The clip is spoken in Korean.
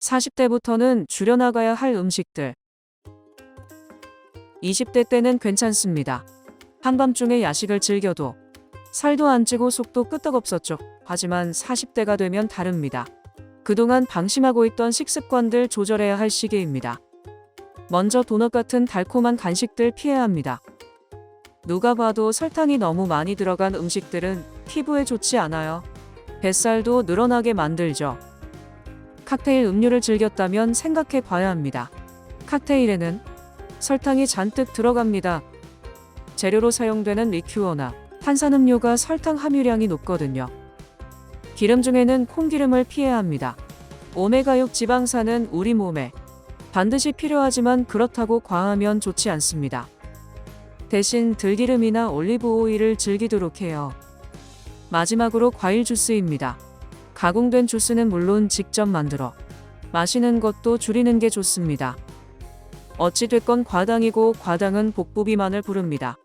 40대부터는 줄여나가야 할 음식들. 20대 때는 괜찮습니다. 한밤중에 야식을 즐겨도 살도 안 찌고 속도 끄떡없었죠. 하지만 40대가 되면 다릅니다. 그동안 방심하고 있던 식습관들 조절해야 할 시기입니다. 먼저 도넛 같은 달콤한 간식들 피해야 합니다. 누가 봐도 설탕이 너무 많이 들어간 음식들은 피부에 좋지 않아요. 뱃살도 늘어나게 만들죠. 칵테일 음료를 즐겼다면 생각해 봐야 합니다. 칵테일에는 설탕이 잔뜩 들어갑니다. 재료로 사용되는 리큐어나 탄산음료가 설탕 함유량이 높거든요. 기름 중에는 콩기름을 피해야 합니다. 오메가6 지방산은 우리 몸에 반드시 필요하지만 그렇다고 과하면 좋지 않습니다. 대신 들기름이나 올리브 오일을 즐기도록 해요. 마지막으로 과일 주스입니다. 가공된 주스는 물론 직접 만들어 마시는 것도 줄이는 게 좋습니다. 어찌됐건 과당이고 과당은 복부 비만을 부릅니다.